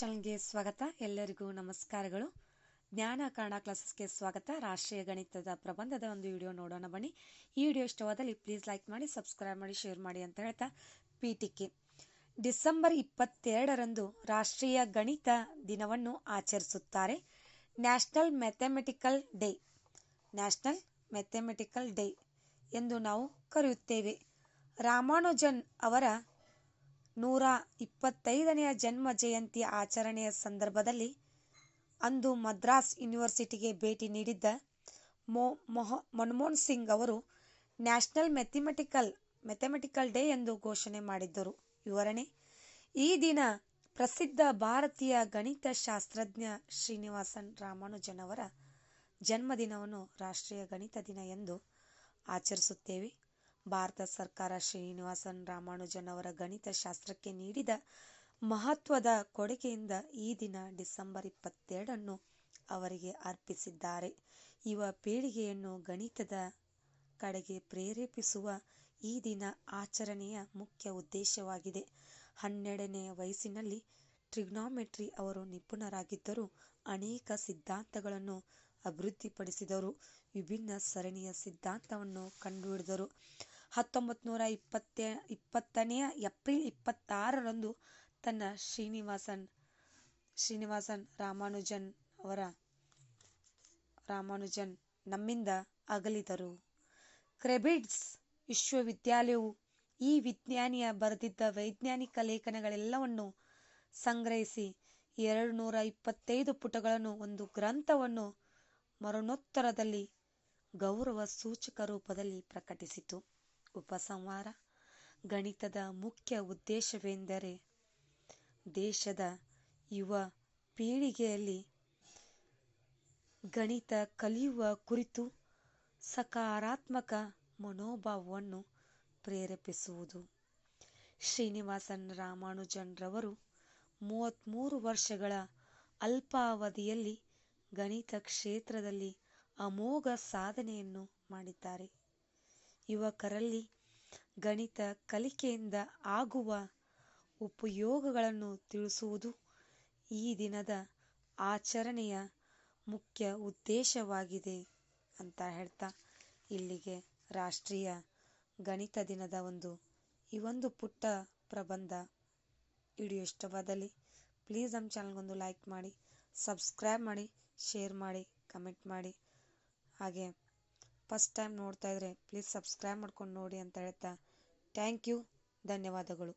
ಚಾನಲ್ಗೆ ಸ್ವಾಗತ. ಎಲ್ಲರಿಗೂ ನಮಸ್ಕಾರಗಳು. ಜ್ಞಾನ ಕನ್ನಡ ಕ್ಲಾಸಸ್ಗೆ ಸ್ವಾಗತ. ರಾಷ್ಟ್ರೀಯ ಗಣಿತದ ಪ್ರಬಂಧದ ಒಂದು ವಿಡಿಯೋ ನೋಡೋಣ ಬನ್ನಿ. ಈ ವಿಡಿಯೋ ಇಷ್ಟವಾದಲ್ಲಿ ಪ್ಲೀಸ್ ಲೈಕ್ ಮಾಡಿ ಸಬ್ಸ್ಕ್ರೈಬ್ ಮಾಡಿ ಶೇರ್ ಮಾಡಿ ಅಂತ ಹೇಳ್ತಾ ಪೀಠಿಕೆ ಡಿಸೆಂಬರ್ ಇಪ್ಪತ್ತೆರಡರಂದು ರಾಷ್ಟ್ರೀಯ ಗಣಿತ ದಿನವನ್ನು ಆಚರಿಸುತ್ತಾರೆ. National mathematical day. National mathematical day ಎಂದು ನಾವು ಕರೆಯುತ್ತೇವೆ. ರಾಮಾನುಜನ್ ಅವರ ನೂರ ಇಪ್ಪತ್ತೈದನೆಯ ಜನ್ಮ ಜಯಂತಿ ಆಚರಣೆಯ ಸಂದರ್ಭದಲ್ಲಿ ಅಂದು ಮದ್ರಾಸ್ ಯೂನಿವರ್ಸಿಟಿಗೆ ಭೇಟಿ ನೀಡಿದ್ದ ಮೊ, ಮೊಹ, ಮನಮೋಹನ್ ಸಿಂಗ್ ಅವರು ನ್ಯಾಷನಲ್ ಮ್ಯಾಥಮೆಟಿಕಲ್ ಮ್ಯಾಥಮೆಟಿಕಲ್ ಡೇ ಎಂದು ಘೋಷಣೆ ಮಾಡಿದ್ದರು. ವಿವರಣೆ, ಈ ದಿನ ಪ್ರಸಿದ್ಧ ಭಾರತೀಯ ಗಣಿತ ಶಾಸ್ತ್ರಜ್ಞ ಶ್ರೀನಿವಾಸನ್ ರಾಮಾನುಜನ್ ಅವರ ಜನ್ಮದಿನವನ್ನು ರಾಷ್ಟ್ರೀಯ ಗಣಿತ ದಿನ ಎಂದು ಆಚರಿಸುತ್ತೇವೆ. ಭಾರತ ಸರ್ಕಾರ ಶ್ರೀನಿವಾಸನ್ ರಾಮಾನುಜನ್ ಅವರ ಗಣಿತ ಶಾಸ್ತ್ರಕ್ಕೆ ನೀಡಿದ ಮಹತ್ವದ ಕೊಡುಗೆಯಿಂದ ಈ ದಿನ ಡಿಸೆಂಬರ್ ಇಪ್ಪತ್ತೆರಡನ್ನು ಅವರಿಗೆ ಅರ್ಪಿಸಿದ್ದಾರೆ. ಯುವ ಪೀಳಿಗೆಯನ್ನು ಗಣಿತದ ಕಡೆಗೆ ಪ್ರೇರೇಪಿಸುವ ಈ ದಿನ ಆಚರಣೆಯ ಮುಖ್ಯ ಉದ್ದೇಶವಾಗಿದೆ. ಹನ್ನೆರಡನೇ ವಯಸ್ಸಿನಲ್ಲಿ ಟ್ರಿಗ್ನಾಮೆಟ್ರಿ ಅವರು ನಿಪುಣರಾಗಿದ್ದರು ಅನೇಕ ಸಿದ್ಧಾಂತಗಳನ್ನು ಅಭಿವೃದ್ಧಿಪಡಿಸಿದರು. ವಿಭಿನ್ನ ಸರಣಿಯ ಸಿದ್ಧಾಂತವನ್ನು ಕಂಡುಹಿಡಿದರು. ಹತ್ತೊಂಬತ್ತು ನೂರ ಇಪ್ಪತ್ತೇ, ಇಪ್ಪತ್ತನೆಯ ಏಪ್ರಿಲ್ ಇಪ್ಪತ್ತಾರರಂದು ತನ್ನ ಶ್ರೀನಿವಾಸನ್ ಶ್ರೀನಿವಾಸನ್ ರಾಮಾನುಜನ್ ಅವರ, ರಾಮಾನುಜನ್ ನಮ್ಮಿಂದ ಅಗಲಿದರು. ಕ್ರೆಬಿಡ್ಸ್ ವಿಶ್ವವಿದ್ಯಾಲಯವು ಈ ವಿಜ್ಞಾನಿಯ ಬರೆದಿದ್ದ ವೈಜ್ಞಾನಿಕ ಲೇಖನಗಳೆಲ್ಲವನ್ನು ಸಂಗ್ರಹಿಸಿ ಎರಡು ನೂರ ಇಪ್ಪತ್ತೈದು ಪುಟಗಳನ್ನು ಒಂದು ಗ್ರಂಥವನ್ನು ಮರಣೋತ್ತರದಲ್ಲಿ ಗೌರವ ಸೂಚಕ ರೂಪದಲ್ಲಿ ಪ್ರಕಟಿಸಿತು. ಉಪಸಂಹಾರ. ಗಣಿತದ ಮುಖ್ಯ ಉದ್ದೇಶವೆಂದರೆ ದೇಶದ ಯುವ ಪೀಳಿಗೆಯಲ್ಲಿ ಗಣಿತ ಕಲಿಯುವ ಕುರಿತು ಸಕಾರಾತ್ಮಕ ಮನೋಭಾವವನ್ನು ಪ್ರೇರೇಪಿಸುವುದು. ಶ್ರೀನಿವಾಸನ್ ರಾಮಾನುಜನ್ ರವರು ಮೂವತ್ತ್ಮೂರು ವರ್ಷಗಳ ಅಲ್ಪಾವಧಿಯಲ್ಲಿ ಗಣಿತ ಕ್ಷೇತ್ರದಲ್ಲಿ ಅಮೋಘ ಸಾಧನೆಯನ್ನು ಮಾಡಿದ್ದಾರೆ. ಯುವಕರಲ್ಲಿ ಗಣಿತ ಕಲಿಕೆಯಿಂದ ಆಗುವ ಉಪಯೋಗಗಳನ್ನು ತಿಳಿಸುವುದು ಈ ದಿನದ ಆಚರಣೆಯ ಮುಖ್ಯ ಉದ್ದೇಶವಾಗಿದೆ ಅಂತ ಹೇಳ್ತಾ ಇಲ್ಲಿಗೆ ರಾಷ್ಟ್ರೀಯ ಗಣಿತ ದಿನದ ಒಂದು ಈ ಒಂದು ಪುಟ್ಟ ಪ್ರಬಂಧ ವಿಡಿಯೋ ಇಷ್ಟವಾದಲ್ಲಿ ಪ್ಲೀಸ್ ನಮ್ಮ ಚಾನಲ್ಗೊಂದು ಲೈಕ್ ಮಾಡಿ, ಸಬ್ಸ್ಕ್ರೈಬ್ ಮಾಡಿ, ಶೇರ್ ಮಾಡಿ, ಕಮೆಂಟ್ ಮಾಡಿ. ಹಾಗೆ ಫಸ್ಟ್ ಟೈಮ್ ನೋಡ್ತಾ ಇದ್ರೆ ಪ್ಲೀಸ್ ಸಬ್ಸ್ಕ್ರೈಬ್ ಮಾಡ್ಕೊಂಡು ನೋಡಿ ಅಂತ ಹೇಳ್ತಾ ಥ್ಯಾಂಕ್ ಯು ಧನ್ಯವಾದಗಳು.